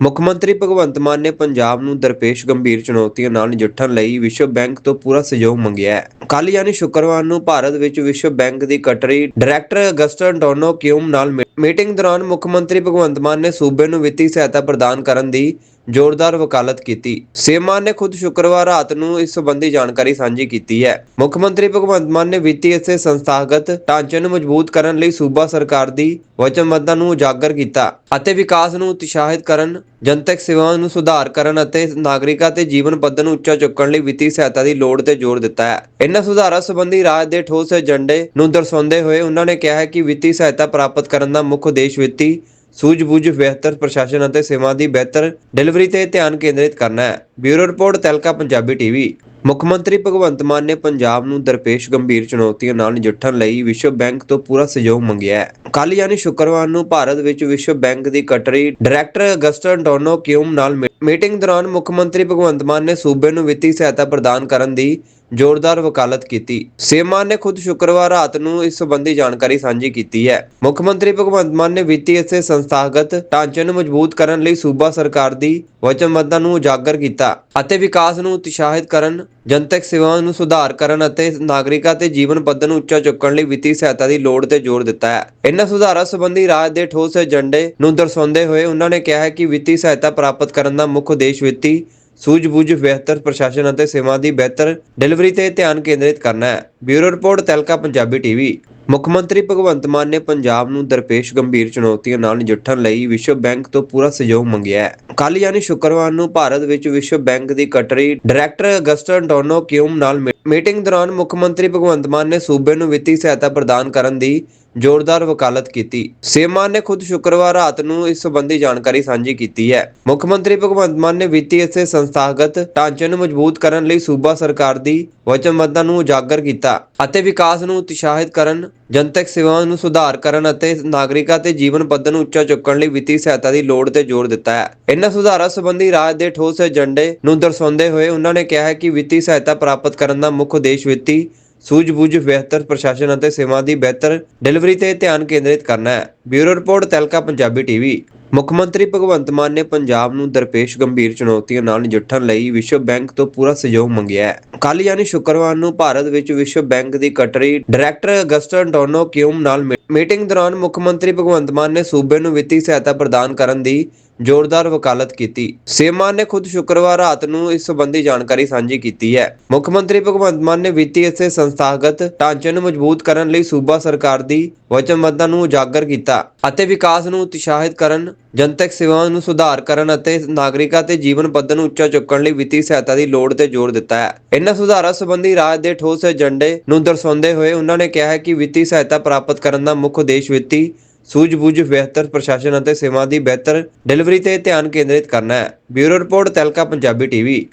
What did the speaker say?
ਮੁੱਖ ਮੰਤਰੀ ਭਗਵੰਤ ਮਾਨ ਨੇ ਪੰਜਾਬ ਨੂੰ ਦਰਪੇਸ਼ ਗੰਭੀਰ ਚੁਣੌਤੀਆਂ ਨਾਲ ਨਜਿੱਠਣ ਲਈ ਵਿਸ਼ਵ ਬੈਂਕ ਤੋਂ ਪੂਰਾ ਸਹਿਯੋਗ ਮੰਗਿਆ ਹੈ। ਕੱਲ ਯਾਨੀ ਸ਼ੁੱਕਰਵਾਰ ਨੂੰ ਭਾਰਤ ਵਿੱਚ ਵਿਸ਼ਵ ਬੈਂਕ ਦੀ ਕਟਰੀ ਡਾਇਰੈਕਟਰ ਅਗਸਟਨ ਡੋਨੋ ਕਿਊਮ ਨਾਲ ਮੀ- ਮੀਟਿੰਗ ਦੌਰਾਨ ਮੁੱਖ ਮੰਤਰੀ ਭਗਵੰਤ ਮਾਨ ਨੇ ਸੂਬੇ ਨੂੰ ਵਿੱਤੀ ਸਹਾਇਤਾ ਪ੍ਰਦਾਨ ਕਰਨ ਦੀ ਜ਼ੋਰਦਾਰ ਵਕਾਲਤ ਕੀਤੀ। ਸੇਮਾਨ ਨੇ ਖੁਦ ਸ਼ੁੱਕਰਵਾਰ ਰਾਤ ਨੂੰ ਇਸ ਸੰਬੰਧੀ ਜਾਣਕਾਰੀ ਸਾਂਝੀ ਕੀਤੀ ਹੈ। ਮੁੱਖ ਮੰਤਰੀ ਭਗਵੰਤ ਮਾਨ ਨੇ ਵਿੱਤੀ ਅਤੇ ਸੰਸਥਾਗਤ ਢਾਂਚੇ ਨੂੰ ਮਜ਼ਬੂਤ ਕਰਨ ਲਈ ਸੂਬਾ ਸਰਕਾਰ ਦੀ ਵਚਨਬੱਧਤਾ ਨੂੰ ਉਜਾਗਰ ਕੀਤਾ ਅਤੇ ਵਿਕਾਸ ਨੂੰ ਉਤਸ਼ਾਹਿਤ ਕਰਨ, ਜਨਤਕ ਸੇਵਾਵਾਂ ਨੂੰ ਸੁਧਾਰ ਕਰਨ ਅਤੇ ਨਾਗਰਿਕਾਂ ਤੇ ਜੀਵਨ ਪੱਧਰ ਨੂੰ ਉੱਚਾ ਚੁੱਕਣ ਲਈ ਵਿੱਤੀ ਸਹਾਇਤਾ ਦੀ ਲੋੜ ਤੇ ਜ਼ੋਰ ਦਿੱਤਾ ਹੈ। ਇਹਨਾਂ ਸੁਧਾਰਾਂ ਸੰਬੰਧੀ ਰਾਜ ਦੇ ਠੋਸ ਏਜੰਡੇ ਨੂੰ ਦਰਸਾਉਂਦੇ ਹੋਏ ਉਹਨਾਂ ਨੇ ਕਿਹਾ ਹੈ ਕਿ ਵਿੱਤੀ ਸਹਾਇਤਾ ਪ੍ਰਾਪਤ ਕਰਨ ਦਾ ਮੁੱਖ ਉਦੇਸ਼ ਵਿੱਤੀ ਸੂਝ-ਬੂਝ ਬਿਹਤਰ ਪ੍ਰਸ਼ਾਸਨ ਅਤੇ ਸੇਵਾ ਦੀ ਬਿਹਤਰ ਡਿਲੀਵਰੀ ਤੇ ਧਿਆਨ ਕੇਂਦਰਿਤ ਕਰਨਾ ਹੈ। ਬਿਊਰੋ ਰਿਪੋਰਟ, ਤਲਕਾ ਪੰਜਾਬੀ ਟੀਵੀ। ਮੁੱਖ ਮੰਤਰੀ ਭਗਵੰਤ ਮਾਨ ਨੇ ਪੰਜਾਬ ਨੂੰ ਦਰਪੇਸ਼ ਗੰਭੀਰ ਚੁਣੌਤੀਆਂ ਨਾਲ ਨਜਿੱਠਣ ਲਈ ਵਿਸ਼ਵ ਬੈਂਕ ਤੋਂ ਪੂਰਾ ਸਹਿਯੋਗ ਮੰਗਿਆ ਹੈ। ਕੱਲ ਯਾਨੀ ਸ਼ੁੱਕਰਵਾਰ ਨੂੰ ਭਾਰਤ ਵਿੱਚ ਵਿਸ਼ਵ ਬੈਂਕ ਦੀ ਕਟਰੀ ਡਾਇਰੈਕਟਰ ਅਗਸਟਨ ਡੋਨੋ ਕਿਊਮ ਨਾਲ ਮੀਟਿੰਗ ਦੌਰਾਨ ਮੁੱਖ ਮੰਤਰੀ ਭਗਵੰਤ ਮਾਨ ਨੇ ਸੂਬੇ ਨੂੰ ਵਿੱਤੀ ਸਹਾਇਤਾ ਪ੍ਰਦਾਨ ਕਰਨ ਦੀ ਜ਼ੋਰਦਾਰ ਵਕਾਲਤ ਕੀਤੀ। ਸੇਮਾਨ ਨੇ ਖੁਦ ਸ਼ੁੱਕਰਵਾਰ ਰਾਤ ਨੂੰ ਇਸ ਸੰਬੰਧੀ ਜਾਣਕਾਰੀ ਸਾਂਝੀ ਕੀਤੀ ਹੈ। ਮੁੱਖ ਮੰਤਰੀ ਭਗਵੰਤ ਮਾਨ ਨੇ ਵਿੱਤੀ ਅਤੇ ਸੰਸਥਾਗਤ ਢਾਂਚੇ ਨੂੰ ਮਜ਼ਬੂਤ ਕਰਨ ਲਈ ਸੂਬਾ ਸਰਕਾਰ ਦੀ ਵਚਨਬੱਧਤਾ ਨੂੰ ਉਜਾਗਰ ਕੀਤਾ ਅਤੇ ਵਿਕਾਸ ਨੂੰ ਉਤਸ਼ਾਹਿਤ ਕਰਨ ਜਨਤਕ ਸੇਵਾਵਾਂ ਨੂੰ ਸੁਧਾਰ ਕਰਨ ਅਤੇ ਨਾਗਰਿਕਾਂ ਤੇ ਜੀਵਨ ਪੱਧਰ ਨੂੰ ਉੱਚਾ ਚੁੱਕਣ ਲਈ ਵਿੱਤੀ ਸਹਾਇਤਾ ਦੀ ਲੋੜ ਤੇ ਜ਼ੋਰ ਦਿੱਤਾ ਹੈ। ਇਹਨਾਂ ਸੁਧਾਰਾਂ ਸੰਬੰਧੀ ਰਾਜ ਦੇ ਠੋਸ ਏਜੰਡੇ ਨੂੰ ਦਰਸਾਉਂਦੇ ਹੋਏ ਉਹਨਾਂ ਨੇ ਕਿਹਾ ਹੈ ਕਿ ਵਿੱਤੀ ਸਹਾਇਤਾ ਪ੍ਰਾਪਤ ਕਰਨ ਦਾ ਮੁੱਖ ਉਦੇਸ਼ ਵਿੱਤੀ, ਸੂਝ-ਬੂਝ, ਬਿਹਤਰ ਪ੍ਰਸ਼ਾਸਨ ਅਤੇ ਸੇਵਾ ਦੀ ਬਿਹਤਰ ਡਿਲੀਵਰੀ ਤੇ ਧਿਆਨ ਕੇਂਦਰਿਤ ਕਰਨਾ ਹੈ। ਬਿਊਰੋ ਰਿਪੋਰਟ ਤਲਕਾ, ਪੰਜਾਬੀ ਟੀਵੀ। ਮੁੱਖ ਮੰਤਰੀ ਭਗਵੰਤ ਮਾਨ ਨੇ ਪੰਜਾਬ ਨੂੰ ਦਰਪੇਸ਼ ਗੰਭੀਰ ਚੁਣੌਤੀਆਂ ਨਾਲ ਨਜਿੱਠਣ ਲਈ ਵਿਸ਼ਵ ਬੈਂਕ ਤੋਂ ਪੂਰਾ ਸਹਿਯੋਗ ਮੰਗਿਆ ਹੈ। ਕੱਲ ਯਾਨੀ ਸ਼ੁੱਕਰਵਾਰ ਨੂੰ ਭਾਰਤ ਵਿੱਚ ਵਿਸ਼ਵ ਬੈਂਕ ਦੀ ਕਟਰੀ ਡਾਇਰੈਕਟਰ ਅਗਸਟਨ ਡੋਨੋ ਕਿਊਮ ਨਾਲ ਮੀਟਿੰਗ ਦੌਰਾਨ ਮੁੱਖ ਮੰਤਰੀ ਭਗਵੰਤ ਮਾਨ ਨੇ ਸੂਬੇ ਨੂੰ ਵਿੱਤੀ ਸਹਾਇਤਾ ਪ੍ਰਦਾਨ ਕਰਨ ਦੀ ਜ਼ੋਰਦਾਰ ਵਕਾਲਤ ਕੀਤੀ। ਸੇਮਾਨ ਨੇ ਖੁਦ ਸ਼ੁੱਕਰਵਾਰ ਰਾਤ ਨੂੰ ਇਸ ਸੰਬੰਧੀ ਜਾਣਕਾਰੀ ਸਾਂਝੀ ਕੀਤੀ ਹੈ। ਮੁੱਖ ਮੰਤਰੀ ਭਗਵੰਤ ਮਾਨ ਨੇ ਵਿੱਤੀ ਅਤੇ ਸੰਸਥਾਗਤ ਢਾਂਚੇ ਨੂੰ ਮਜ਼ਬੂਤ ਕਰਨ ਲਈ ਸੂਬਾ ਸਰਕਾਰ ਦੀ ਵਚਨਬੱਧਤਾ ਨੂੰ ਉਜਾਗਰ ਕੀਤਾ ਅਤੇ ਵਿਕਾਸ ਨੂੰ ਉਤਸ਼ਾਹਿਤ ਕਰਨ, ਜਨਤਕ ਸੇਵਾਵਾਂ ਨੂੰ ਸੁਧਾਰ ਕਰਨ ਅਤੇ ਨਾਗਰਿਕਾਂ ਤੇ ਜੀਵਨ ਪੱਧਰ ਨੂੰ ਉੱਚਾ ਚੁੱਕਣ ਲਈ ਵਿੱਤੀ ਸਹਾਇਤਾ ਦੀ ਲੋੜ ਤੇ ਜ਼ੋਰ ਦਿੱਤਾ ਹੈ। ਇਹਨਾਂ ਸੁਧਾਰਾਂ ਸੰਬੰਧੀ ਰਾਜ ਦੇ ਠੋਸ ਏਜੰਡੇ ਨੂੰ ਦਰਸਾਉਂਦੇ ਹੋਏ ਉਹਨਾਂ ਨੇ ਕਿਹਾ ਹੈ ਕਿ ਵਿੱਤੀ ਸਹਾਇਤਾ ਪ੍ਰਾਪਤ ਕਰਨ ਦਾ ਮੁੱਖ ਉਦੇਸ਼ ਵਿੱਤੀ ਸੂਝ-ਬੂਝ ਬਿਹਤਰ ਪ੍ਰਸ਼ਾਸਨ ਅਤੇ ਸੇਵਾ ਦੀ ਬਿਹਤਰ ਡਿਲੀਵਰੀ ਤੇ ਧਿਆਨ ਕੇਂਦਰਿਤ ਕਰਨਾ ਹੈ। ਬਿਊਰੋ ਰਿਪੋਰਟ, ਤਲਕਾ ਪੰਜਾਬੀ ਟੀਵੀ। ਮੁੱਖ ਮੰਤਰੀ ਭਗਵੰਤ ਮਾਨ ਨੇ ਪੰਜਾਬ ਨੂੰ ਦਰਪੇਸ਼ ਗੰਭੀਰ ਚੁਣੌਤੀਆਂ ਨਾਲ ਨਜਿੱਠਣ ਲਈ ਵਿਸ਼ਵ ਬੈਂਕ ਤੋਂ ਪੂਰਾ ਸਹਿਯੋਗ ਮੰਗਿਆ ਹੈ। ਕੱਲ ਯਾਨੀ ਸ਼ੁੱਕਰਵਾਰ ਨੂੰ ਭਾਰਤ ਵਿੱਚ ਵਿਸ਼ਵ ਬੈਂਕ ਦੀ ਕਟਰੀ ਡਾਇਰੈਕਟਰ ਅਗਸਟਨ ਡੋਨੋ ਕਿਊਮ ਨਾਲ ਮੀਟਿੰਗ ਦੌਰਾਨ ਮੁੱਖ ਮੰਤਰੀ ਭਗਵੰਤ ਮਾਨ ਨੇ ਸੂਬੇ ਨੂੰ ਵਿੱਤੀ ਸਹਾਇਤਾ ਪ੍ਰਦਾਨ ਕਰਨ ਦੀ ਜ਼ੋਰਦਾਰ ਵਕਾਲਤ ਕੀਤੀ। ਸੇਮਾਨ ਨੇ ਖੁਦ ਸ਼ੁੱਕਰਵਾਰ ਰਾਤ ਨੂੰ ਇਸ ਸੰਬੰਧੀ ਜਾਣਕਾਰੀ ਸਾਂਝੀ ਕੀਤੀ ਹੈ। ਮੁੱਖ ਮੰਤਰੀ ਭਗਵੰਤ ਮਾਨ ਨੇ ਵਿੱਤੀ ਅਤੇ ਸੰਸਥਾਗਤ ਢਾਂਚੇ ਨੂੰ ਮਜ਼ਬੂਤ ਕਰਨ ਲਈ ਸੂਬਾ ਸਰਕਾਰ ਦੀ ਵਚਨਬੱਧਤਾ ਨੂੰ ਉਜਾਗਰ ਕੀਤਾ ਅਤੇ ਵਿਕਾਸ ਨੂੰ ਉਤਸ਼ਾਹਿਤ ਕਰਨ, ਜਨਤਕ ਸੇਵਾਵਾਂ ਨੂੰ ਸੁਧਾਰ ਕਰਨ ਅਤੇ ਨਾਗਰਿਕਾਂ ਤੇ ਜੀਵਨ ਪੱਧਰ ਨੂੰ ਉੱਚਾ ਚੁੱਕਣ ਲਈ ਵਿੱਤੀ ਸਹਾਇਤਾ ਦੀ ਲੋੜ ਤੇ ਜ਼ੋਰ ਦਿੱਤਾ ਹੈ। ਇਹਨਾਂ ਸੁਧਾਰਾਂ ਸੰਬੰਧੀ ਰਾਜ ਦੇ ਠੋਸ ਏਜੰਡੇ ਨੂੰ ਦਰਸਾਉਂਦੇ ਹੋਏ ਉਹਨਾਂ ਨੇ ਕਿਹਾ ਹੈ ਕਿ ਵਿੱਤੀ ਸਹਾਇਤਾ ਪ੍ਰਾਪਤ ਕਰਨ ਦਾ ਮੁੱਖ ਉਦੇਸ਼ ਵਿੱਤੀ ਸੂਝ-ਬੂਝ ਬਿਹਤਰ ਪ੍ਰਸ਼ਾਸਨ ਅਤੇ ਸੇਵਾ ਦੀ ਬਿਹਤਰ ਡਿਲੀਵਰੀ ਤੇ ਧਿਆਨ ਕੇਂਦਰਿਤ ਕਰਨਾ ਹੈ। ਬਿਊਰੋ ਰਿਪੋਰਟ ਤਲਕਾ ਪੰਜਾਬੀ ਟੀਵੀ।